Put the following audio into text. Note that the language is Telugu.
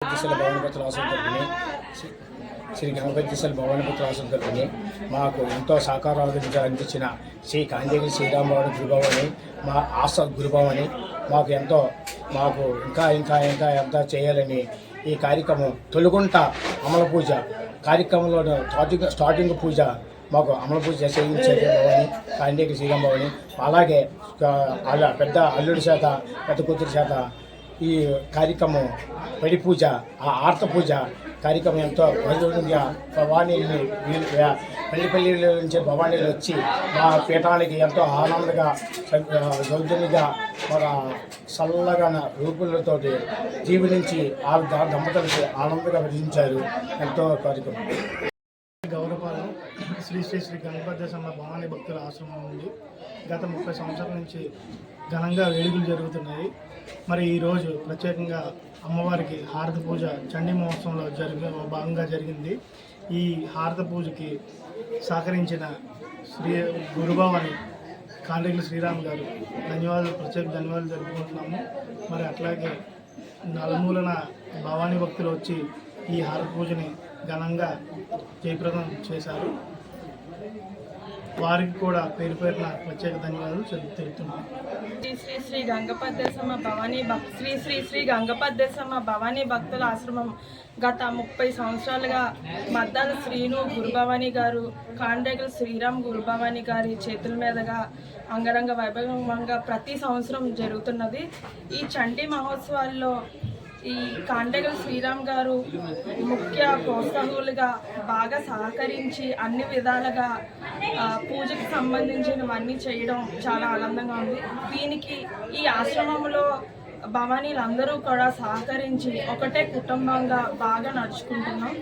దిశల భవనపతుల ఆశ్రమం శ్రీ- శ్రీ గణపతి దిశల భవనపతుల ఆశ్రమం మాకు ఎంతో సహకారాలు అందించిన శ్రీ కాంజేగి శ్రీరామరావు గురుభవని మా ఆశ గురుభవని మాకు ఎంతో మాకు ఇంకా ఇంకా ఇంకా ఎంత చేయాలని ఈ కార్యక్రమం తొలుగుంట అమల పూజ కార్యక్రమంలో స్టార్టింగ్ స్టార్టింగ్ పూజ మాకు అమల పూజ చేయించేది భవని కాండేకి శ్రీరామ్ భవని అలాగే అలా పెద్ద అల్లుడి చేత పెద్ద కూతురి చేత ఈ కార్యక్రమం పడి పూజ ఆ ఆర్త పూజ కార్యక్రమం ఎంతో ప్రజలుగా భవానీని వీళ్ళు- పల్లిపల్లి నుంచి భవానీలు వచ్చి మా పీఠానికి ఎంతో ఆనందంగా సౌజన్యంగా మన చల్లగా రూపులతో జీవనించి ఆ దంపతులకి ఆనందంగా విధించారు. ఎంతో కార్యక్రమం. గౌరవాలు శ్రీ శ్రీ శ్రీ గణపతి సమ్మ భవానీ భక్తుల ఆశ్రమం నుండి గత ముప్పై సంవత్సరాల నుంచి ఘనంగా వేడుకలు జరుగుతున్నాయి. మరి ఈరోజు ప్రత్యేకంగా అమ్మవారికి హారత పూజ చండీ మహోత్సవంలో జరిగి భాగంగా జరిగింది. ఈ హారత పూజకి సహకరించిన శ్రీ గురుభవాని కాండ్రికల శ్రీరామ్ గారు ధన్యవాదాలు ప్రత్యేక ధన్యవాదాలు జరుపుకుంటున్నాము మరి అట్లాగే నలుమూలన భవానీ భక్తులు వచ్చి ఈ హారత పూజని ఘనంగా జయప్రదం చేశారు. వారికి కూడా పేరు పేరున ప్రత్యేక ధన్యవాదాలు తెలుపుతున్నాను శ్రీ శ్రీ శ్రీ గంగపద్దేశమ్మ భవానీ భక్ శ్రీ శ్రీ శ్రీ గంగపద్దేశమ్మ భవానీ భక్తుల ఆశ్రమం గత ముప్పై సంవత్సరాలుగా మద్దాల శ్రీను గురుభవాని గారు కాండ్రేగల శ్రీరామ్ గురుభవాని గారి చేతుల మీదుగా అంగరంగ వైభవంగా ప్రతి సంవత్సరం జరుగుతున్నది. ఈ చండీ మహోత్సవాల్లో ఈ కాండగల్ శ్రీరామ్ గారు ముఖ్య ప్రోత్సాహకులుగా బాగా సహకరించి అన్ని విధాలుగా పూజకు పూజకి సంబంధించినవన్నీ చేయడం చాలా ఆనందంగా ఉంది. దీనికి ఈ ఆశ్రమంలో భవానీలందరూ కూడా సహకరించి ఒకటే కుటుంబంగా బాగా నడుచుకుంటున్నాం.